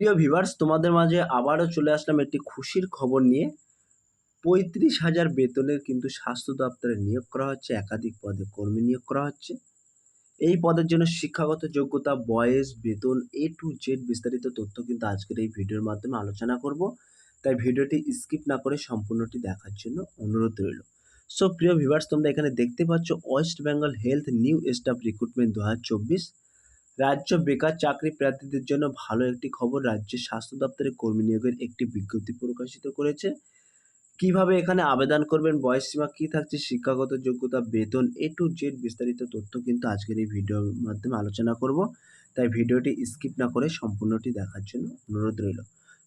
প্রিয় ভিভার্স তোমাদের মাঝে আবারও চলে আসলাম একটি খুশির খবর নিয়ে। পঁয়ত্রিশ হাজার বেতনের কিন্তু স্বাস্থ্য দপ্তরে নিয়োগ করা হচ্ছে, একাধিক পদে কর্মী নিয়োগ করা হচ্ছে। এই পদের জন্য শিক্ষাগত যোগ্যতা, বয়স, বেতন এ টু জেড বিস্তারিত তথ্য কিন্তু আজকের এই ভিডিওর মাধ্যমে আলোচনা করব। তাই ভিডিওটি স্কিপ না করে সম্পূর্ণটি দেখার জন্য অনুরোধ রইল। সো প্রিয় ভিভার্স তোমরা এখানে দেখতে পাচ্ছ West Bengal health new staff recruitment দু হাজার চব্বিশ। রাজ্য বেকার চাকরি প্রার্থীদের জন্য ভালো একটি খবর রাজ্যের স্বাস্থ্য দপ্তরের কর্মী নিয়োগের একটি বিজ্ঞপ্তি প্রকাশিত করেছে। কীভাবে এখানে আবেদন করবেন, বয়স সীমা কী থাকছে, শিক্ষাগত যোগ্যতা, বেতন, এ টু জেড বিস্তারিত তথ্য কিন্তু আজকের এই ভিডিওর মাধ্যমে আলোচনা করব। তাই ভিডিওটি স্কিপ না করে সম্পূর্ণটি দেখার জন্য অনুরোধ রইল।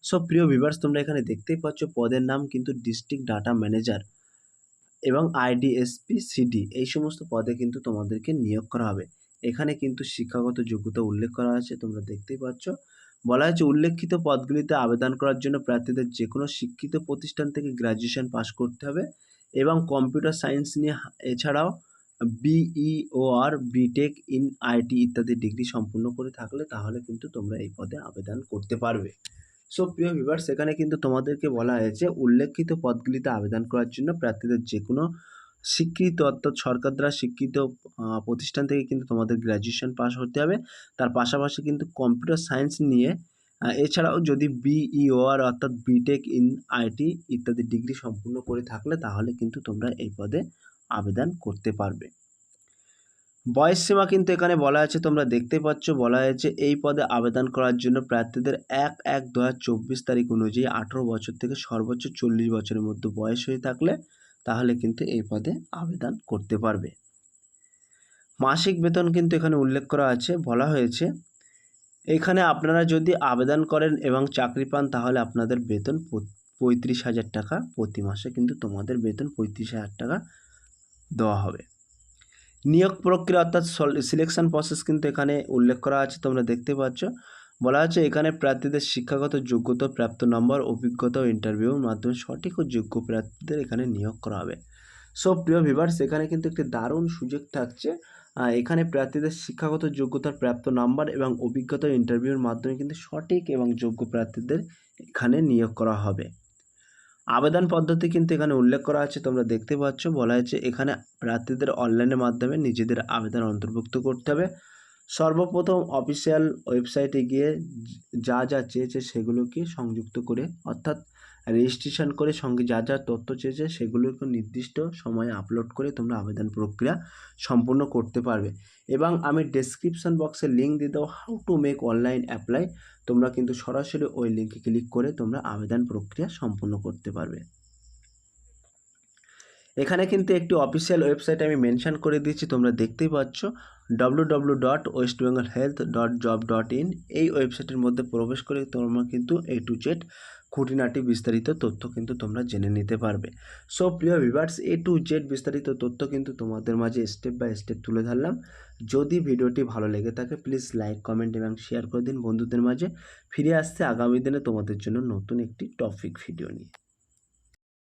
সব প্রিয় ভিভার্স তোমরা এখানে দেখতেই পাচ্ছ, পদের নাম কিন্তু ডিস্ট্রিক্ট ডাটা ম্যানেজার এবং আইডিএসপি, সিডি, এই সমস্ত পদে কিন্তু তোমাদেরকে নিয়োগ করা হবে। এখানে কিন্তু শিক্ষাগত যোগ্যতা উল্লেখ করা আছে, তোমরা দেখতেই পাচ্ছ। বলা হয়েছে, উল্লেখিত পদগুলিতে আবেদন করার জন্য প্রার্থীদের যে কোনো শিক্ষিত প্রতিষ্ঠান থেকে গ্র্যাজুয়েশন পাস করতে হবে এবং কম্পিউটার সায়েন্স নিয়ে এছাড়াও BE or BTech in IT ইত্যাদি ডিগ্রি সম্পূর্ণ করে থাকলে তাহলে কিন্তু তোমরা এই পদে আবেদন করতে পারবে। সো, প্রিয় ভিভার্স এখানে কিন্তু তোমাদেরকে বলা হয়েছে, উল্লেখিত পদগুলিতে আবেদন করার জন্য প্রার্থীদের যে কোনো স্বীকৃত, অর্থাৎ সরকার দ্বারা স্বীকৃত প্রতিষ্ঠান থেকে কিন্তু তোমাদের গ্র্যাজুয়েশন পাস হতে হবে। তার পাশাপাশি কিন্তু কম্পিউটার সায়েন্স নিয়ে এছাড়াও যদি বিইওআর অর্থাৎ বিটেক ইন আইটি ইত্যাদি ডিগ্রি সম্পূর্ণ করে থাকলে তাহলে কিন্তু তোমরা এই পদে আবেদন করতে পারবে। বয়স সীমা কিন্তু এখানে বলা আছে, তোমরা দেখতে পাচ্ছ, বলা হয়েছে এই পদে আবেদন করার জন্য প্রার্থীদের এক এক দু তারিখ অনুযায়ী আঠেরো বছর থেকে সর্বোচ্চ চল্লিশ বছরের মধ্যে বয়স হয়ে থাকলে তাহলে কিন্তু এই পদে আবেদন করতে পারবে। মাসিক বেতন কিন্তু এখানে উল্লেখ করা আছে, বলা হয়েছে, এখানে আপনারা যদি আবেদন করেন এবং চাকরি পান, তাহলে আপনাদের বেতন পঁয়ত্রিশ হাজার টাকা প্রতি মাসে কিন্তু তোমাদের বেতন পঁয়ত্রিশ হাজার টাকা দেওয়া হবে। নিয়োগ প্রক্রিয়া অর্থাৎ সিলেকশন প্রসেস কিন্তু এখানে উল্লেখ করা আছে, তোমরা দেখতে পাচ্ছ। বলা হচ্ছে, এখানে প্রার্থীদের শিক্ষাগত যোগ্যতা প্রাপ্ত নম্বর, অভিজ্ঞতা ও ইন্টারভিউর মাধ্যমে সঠিক ও যোগ্য প্রার্থীদের এখানে নিয়োগ করা হবে। সো প্রিয় ভিভার্স এখানে কিন্তু একটি দারুণ সুযোগ থাকছে। এখানে প্রার্থীদের শিক্ষাগত যোগ্যতার প্রাপ্ত নাম্বার এবং অভিজ্ঞতা ইন্টারভিউর মাধ্যমে কিন্তু সঠিক এবং যোগ্য প্রার্থীদের এখানে নিয়োগ করা হবে। আবেদন পদ্ধতি কিন্তু এখানে উল্লেখ করা আছে, তোমরা দেখতে পাচ্ছ। বলা হয়েছে, এখানে প্রার্থীদের অনলাইনের মাধ্যমে নিজেদের আবেদন অন্তর্ভুক্ত করতে হবে। সর্বপ্রথম অফিসিয়াল ওয়েবসাইটে গিয়ে যা যা চেয়েছে সেগুলোকে সংযুক্ত করে, অর্থাৎ রেজিস্ট্রেশন করে সঙ্গে যা যা তথ্য চেয়েছে সেগুলোকে নির্দিষ্ট সময়ে আপলোড করে তোমরা আবেদন প্রক্রিয়া সম্পূর্ণ করতে পারবে। এবং আমি ডেসক্রিপশন বক্সে লিঙ্ক দিয়ে দেবো how to make online apply তোমরা কিন্তু সরাসরি ওই লিঙ্কে ক্লিক করে তোমরা আবেদন প্রক্রিয়া সম্পূর্ণ করতে পারবে। এখানে কিন্তু একটি অফিসিয়াল ওয়েবসাইট আমি মেনশন করে দিয়েছি, তোমরা দেখতেই পাচ্ছ W W dot West Bengal health dot job dot in এই ওয়েবসাইটের মধ্যে প্রবেশ করে তোমরা কিন্তু এ টু জেড খুঁটিনাটি বিস্তারিত তথ্য কিন্তু তোমরা জেনে নিতে পারবে। সো প্রিয় ভিভার্স এ টু জেড বিস্তারিত তথ্য কিন্তু তোমাদের মাঝে স্টেপ বাই স্টেপ তুলে ধরলাম। যদি ভিডিওটি ভালো লেগে থাকে প্লিজ লাইক কমেন্ট এবং শেয়ার করে দিন বন্ধুদের মাঝে। ফিরে আসছে আগামী দিনে তোমাদের জন্য নতুন একটি টপিক ভিডিও নিয়ে।